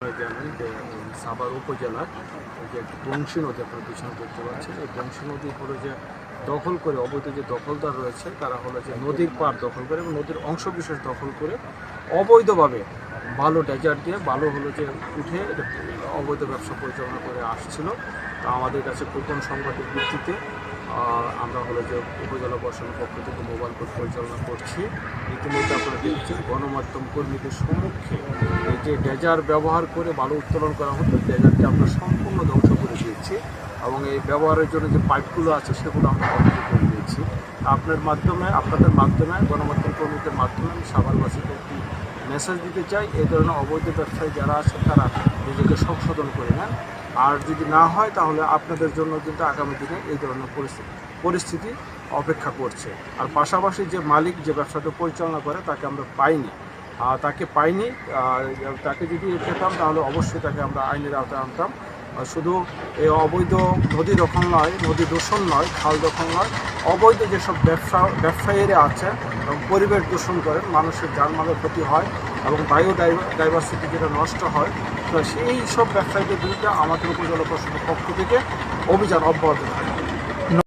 আপনারা জানেন যে সাভার উপজেলার যে একটি বংশী নদী আপনারা পিছনে দেখতে পাচ্ছেন, এই বংশী নদীর হলো যে দখল করে, অবৈধ যে দখলদার রয়েছে, তারা হলো যে নদীর পার দখল করে এবং নদীর অংশবিশেষ দখল করে অবৈধভাবে বালু ডেজার্ট দিয়ে বালু হলো যে উঠে এটা অবৈধ ব্যবসা পরিচালনা করে আসছিল। তা আমাদের কাছে গোপন সংবাদের ভিত্তিতে আমরা হলো যে উপজেলা প্রশাসনের পক্ষ থেকে মোবাইল কোর্ট পরিচালনা করছি। ইতিমধ্যে আপনারা দেখছেন, গণমাধ্যম কর্মীদের সম্মুখে যে ডেজার ব্যবহার করে বালু উত্তোলন করা হতো ডেজারটি আমরা সম্পূর্ণ ধ্বংস করে দিয়েছি। এবং এই ব্যবহারের জন্য যে পাইপগুলো আছে, সেগুলো আমরা বন্ধ করে দিয়েছি। আপনার মাধ্যমে, আপনাদের মাধ্যমে, গণমাধ্যম কর্মীদের মাধ্যমে আমি সাভারবাসীকে একটি মেসেজ দিতে চাই এই ধরনের অবৈধ ব্যবসায়ী যারা আছে তারা নিজেকে সংশোধন করে নেন। আর যদি না হয়, তাহলে আপনাদের জন্য কিন্তু আগামী দিনে এই ধরনের পরিস্থিতি পরিস্থিতি অপেক্ষা করছে। আর পাশাপাশি যে মালিক যে ব্যবসাটা পরিচালনা করে, তাকে আমরা পাইনি। তাকে পাইনি তাকে যদি পেতাম, তাহলে অবশ্যই তাকে আমরা আইনের আওতায় আনতাম। শুধু এই অবৈধ নদী দখল নয়, নদী দূষণ নয়, খাল দখল নয়, অবৈধ যেসব ব্যবসা, ব্যবসায়ীরা আছেন এবং পরিবেশ দূষণ করেন, মানুষের যানমালের ক্ষতি হয় এবং বায়ো ডাইভার্সিটি যেটা নষ্ট হয়, তো সেই সব ব্যবসায়ীদের বিরুদ্ধে আমাদের উপজেলা প্রশাসনের পক্ষ থেকে অভিযান অব্যাহত থাকে